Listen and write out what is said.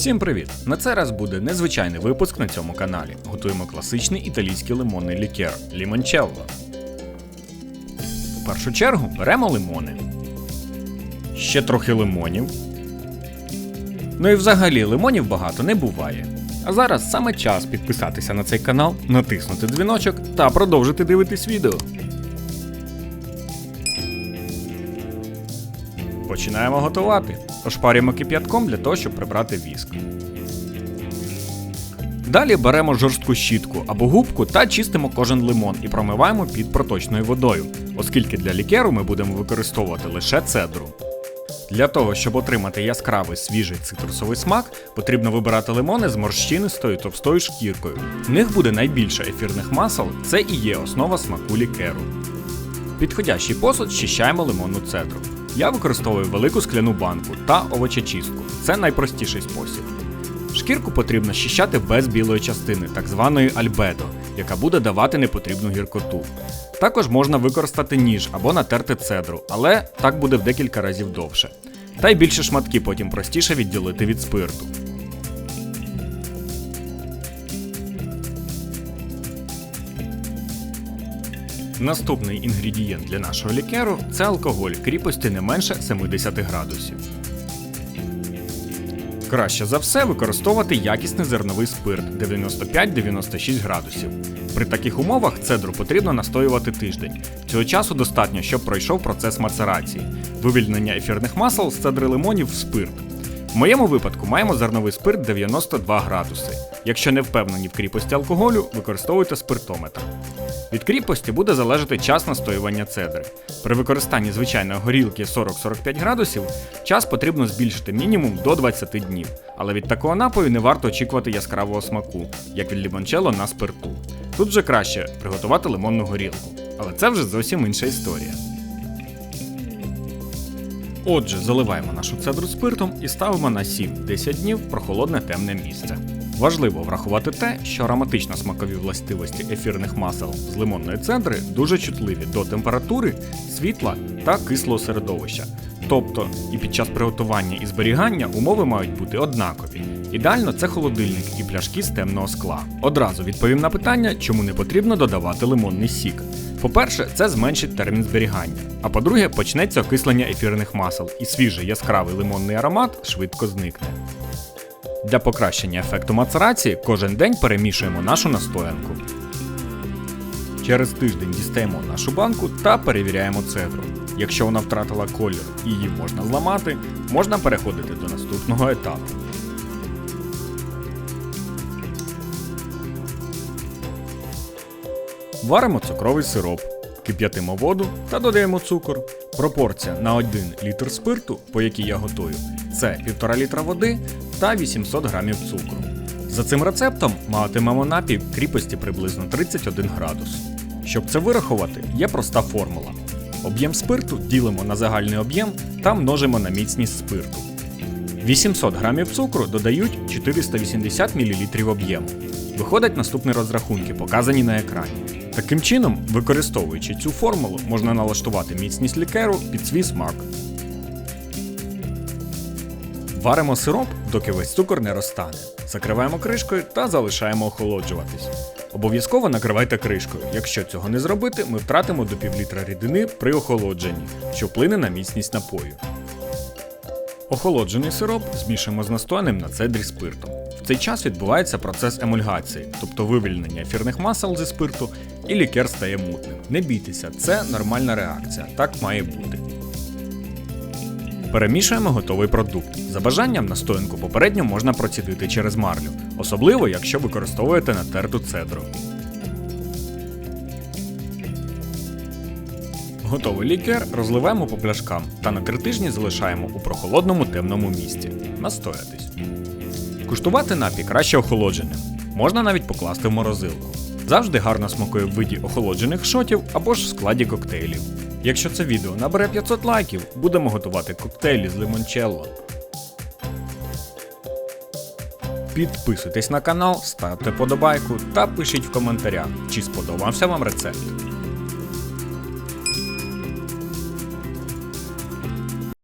Всім привіт! На цей раз буде незвичайний випуск на цьому каналі. Готуємо класичний італійський лимонний лікер лімончелло. В першу чергу беремо лимони. Ще трохи лимонів. Ну і взагалі лимонів багато не буває. А зараз саме час підписатися на цей канал, натиснути дзвіночок та продовжити дивитись відео. Починаємо готувати. Ошпарюємо кип'ятком для того, щоб прибрати віск. Далі беремо жорстку щітку або губку та чистимо кожен лимон і промиваємо під проточною водою, оскільки для лікеру ми будемо використовувати лише цедру. Для того, щоб отримати яскравий свіжий цитрусовий смак, потрібно вибирати лимони з морщинистою товстою шкіркою. В них буде найбільше ефірних масел, це і є основа смаку лікеру. Підходящий посуд щищаємо лимонну цедру. Я використовую велику скляну банку та овочечистку. Це найпростіший спосіб. Шкірку потрібно щищати без білої частини, так званої альбедо, яка буде давати непотрібну гіркоту. Також можна використати ніж або натерти цедру, але так буде в декілька разів довше. Та й більше шматки потім простіше відділити від спирту. Наступний інгредієнт для нашого лікеру це алкоголь кріпості не менше 70 градусів. Краще за все використовувати якісний зерновий спирт 95-96 градусів. При таких умовах цедру потрібно настоювати тиждень. Цього часу достатньо, щоб пройшов процес мацерації, вивільнення ефірних масел з цедри лимонів в спирт. В моєму випадку маємо зерновий спирт 92 градуси. Якщо не впевнені в кріпості алкоголю, використовуйте спиртометр. Від кріпості буде залежати час настоювання цедри. При використанні звичайної горілки 40-45 градусів час потрібно збільшити мінімум до 20 днів, але від такого напою не варто очікувати яскравого смаку, як від лімончелло на спирту. Тут вже краще приготувати лимонну горілку, але це вже зовсім інша історія. Отже, заливаємо нашу цедру спиртом і ставимо на 7-10 днів в прохолодне темне місце. Важливо врахувати те, що ароматично-смакові властивості ефірних масел з лимонної цедри дуже чутливі до температури, світла та кислого середовища. Тобто і під час приготування і зберігання умови мають бути однакові. Ідеально це холодильник і пляшки з темного скла. Одразу відповім на питання, чому не потрібно додавати лимонний сік. По-перше, це зменшить термін зберігання. А по-друге, почнеться окислення ефірних масел, і свіжий яскравий лимонний аромат швидко зникне. Для покращення ефекту мацерації кожен день перемішуємо нашу настоянку. Через тиждень дістаємо нашу банку та перевіряємо цедру. Якщо вона втратила колір і її можна зламати, можна переходити до наступного етапу. Варимо цукровий сироп, кип'ятимо воду та додаємо цукор. Пропорція на 1 літр спирту, по якій я готую, це 1,5 літра води та 800 грамів цукру. За цим рецептом матимемо напій кріпості приблизно 31 градус. Щоб це вирахувати, є проста формула. Об'єм спирту ділимо на загальний об'єм та множимо на міцність спирту. 800 грамів цукру додають 480 мл об'єму. Виходять наступні розрахунки, показані на екрані. Таким чином, використовуючи цю формулу, можна налаштувати міцність лікеру під свій смак. Варимо сироп, доки весь цукор не розтане. Закриваємо кришкою та залишаємо охолоджуватись. Обов'язково накривайте кришкою. Якщо цього не зробити, ми втратимо до півлітра рідини при охолодженні, що вплине на міцність напою. Охолоджений сироп змішуємо з настояним на цедрі спиртом. В цей час відбувається процес емульгації, тобто вивільнення ефірних масел зі спирту, і лікер стає мутним. Не бійтеся, це нормальна реакція, так має бути. Перемішуємо готовий продукт. За бажанням настоянку попередньо можна процідити через марлю, особливо якщо використовуєте натерту цедру. Готовий лікер розливаємо по пляшкам та на три тижні залишаємо у прохолодному темному місці. Настоятись. Куштувати напій краще охолодженим. Можна навіть покласти в морозилку. Завжди гарно смакує в виді охолоджених шотів або ж в складі коктейлів. Якщо це відео набере 500 лайків, будемо готувати коктейлі з лимончелло. Підписуйтесь на канал, ставте подобайку та пишіть в коментарях, чи сподобався вам рецепт.